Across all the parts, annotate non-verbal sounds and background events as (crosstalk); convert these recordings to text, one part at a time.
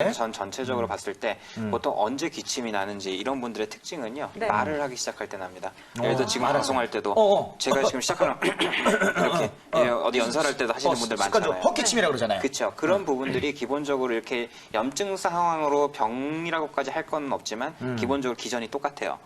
네? 전 전체적으로 봤을 때 보통 언제 기침이 나는지 이런 분들의 특징은요 네. 말을 하기 시작할 때 납니다. 예를 들어 지금 방송할 때도 어, 어. 제가 지금 시작하는 (laughs) 이렇게 예, 어디 연설할 때도 하시는 분들 습관적으로 많잖아요. 헛기침이라고 그러잖아요. 그렇죠. 그런 부분들이 기본적으로 이렇게 염증 상황으로 병이라고까지 할 건 없지만 음. 기본적으로 기전이 똑같아요.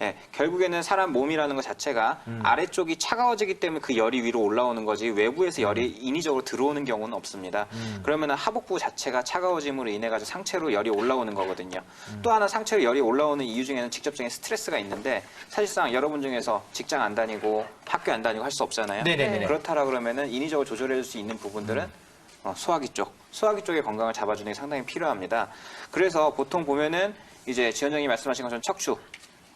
예, 결국에는 사람 몸이라는 것 자체가 음. 아래쪽이 차가워지기 때문에 그 열이 위로 올라오는 거지 외부에서 열이 음. 인위적으로 들어오는 경우는 없습니다. 그러면 하복부 자체가 차가워짐으로 인해 가지고 상체로 열이 올라오는 거거든요. 음. 또 하나 상체로 열이 올라오는 이유 중에는 직접적인 스트레스가 있는데 사실상 여러분 중에서 직장 안 다니고 학교 안 다니고 할 수 없잖아요. 네네네. 그렇다라 그러면은 인위적으로 조절해 줄 수 있는 부분들은 어, 소화기 쪽, 소화기 쪽의 건강을 잡아주는 게 상당히 필요합니다. 그래서 보통 보면은 이제 지원장님이 말씀하신 것처럼 척추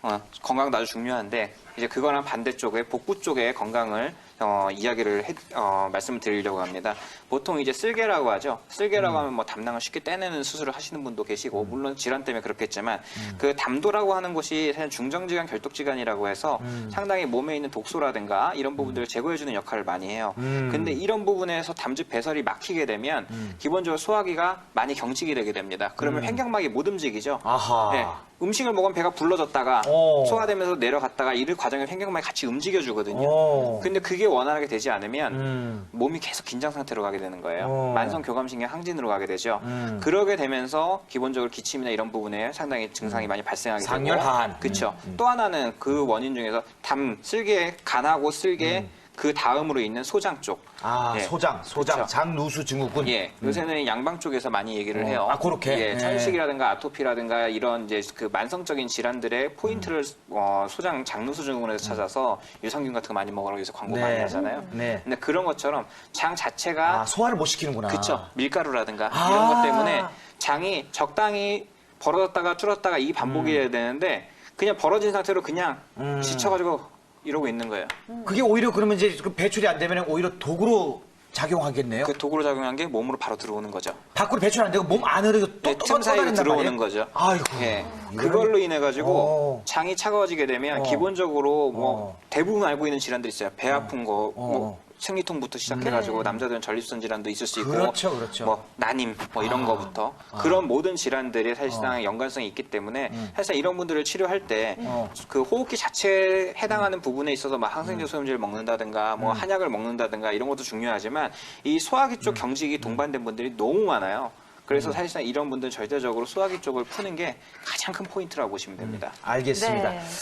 어, 건강도 아주 중요한데 이제 그거랑 반대쪽에 복부 쪽의 건강을 어, 이야기를 해, 어, 말씀을 드리려고 합니다. 보통 이제 쓸개라고 하죠. 쓸개라고 하면 뭐 담낭을 쉽게 떼내는 수술을 하시는 분도 계시고 물론 질환 때문에 그렇겠지만 그 담도라고 하는 곳이 사실 중정지간 결독지간이라고 해서 상당히 몸에 있는 독소라든가 이런 부분들을 제거해주는 역할을 많이 해요. 음. 근데 이런 부분에서 담즙 배설이 막히게 되면 기본적으로 소화기가 많이 경직이 되게 됩니다. 그러면 횡격막이 못 움직이죠. 아하. 네, 음식을 먹으면 배가 불러졌다가 오. 소화되면서 내려갔다가 이를 과정에 횡격막이 같이 움직여주거든요. 오. 근데 그게 원활하게 되지 않으면 음. 몸이 계속 긴장 상태로 가게 되는 거예요. 오. 만성 교감신경 항진으로 가게 되죠. 음. 그러게 되면서 기본적으로 기침이나 이런 부분에 상당히 증상이 많이 발생하게 되고 상열 하한. 그렇죠. 또 하나는 그 원인 중에서 담 쓸개 간하고 쓸개 그 다음으로 있는 소장 쪽. 아, 예. 소장, 소장, 그쵸. 장누수 증후군. 예, 요새는 양방 쪽에서 많이 얘기를 어, 해요. 아, 그렇게? 예, 네. 천식이라든가 아토피라든가 이런 이제 그 만성적인 질환들의 포인트를 어, 소장 장누수 증후군에서 찾아서 유산균 같은 거 많이 먹으라고 해서 광고 네. 많이 하잖아요. 네. 근데 그런 것처럼 장 자체가 아, 소화를 못 시키는구나. 그쵸 밀가루라든가 아. 이런 것 때문에 장이 적당히 벌어졌다가 줄었다가 이 반복이 돼야 되는데 그냥 벌어진 상태로 그냥 음. 지쳐가지고 이러고 있는 거예요. 그게 오히려 그러면 이제 그 배출이 안 되면 오히려 독으로 작용하겠네요. 그 도구로 작용한 게 몸으로 바로 들어오는 거죠. 밖으로 배출 안 되고 몸 안으로 또 네, 또틈 사이로 떠다닌단 들어오는 말이에요? 거죠. 아이고. 예. 그걸로 인해 가지고 어. 장이 차가워지게 되면 어. 기본적으로 뭐 어. 대부분 알고 있는 질환들이 있어요. 배 아픈 거, 뭐 어. 생리통부터 시작해가지고 남자들은 전립선 질환도 있을 수 있고, 그렇죠, 그렇죠. 뭐 난임, 뭐 이런 아. 거부터 그런 모든 질환들이 사실상 연관성이 있기 때문에 사실상 이런 분들을 치료할 때 어. 그 호흡기 자체에 해당하는 부분에 있어서 막 항생제 음. 소염제를 먹는다든가 뭐 한약을 먹는다든가 이런 것도 중요하지만 이 소화기 음. 쪽 경직이 동반된 분들이 너무 많아요. 그래서 사실상 이런 분들은 절대적으로 소화기 쪽을 푸는 게 가장 큰 포인트라고 보시면 됩니다. 알겠습니다. 네.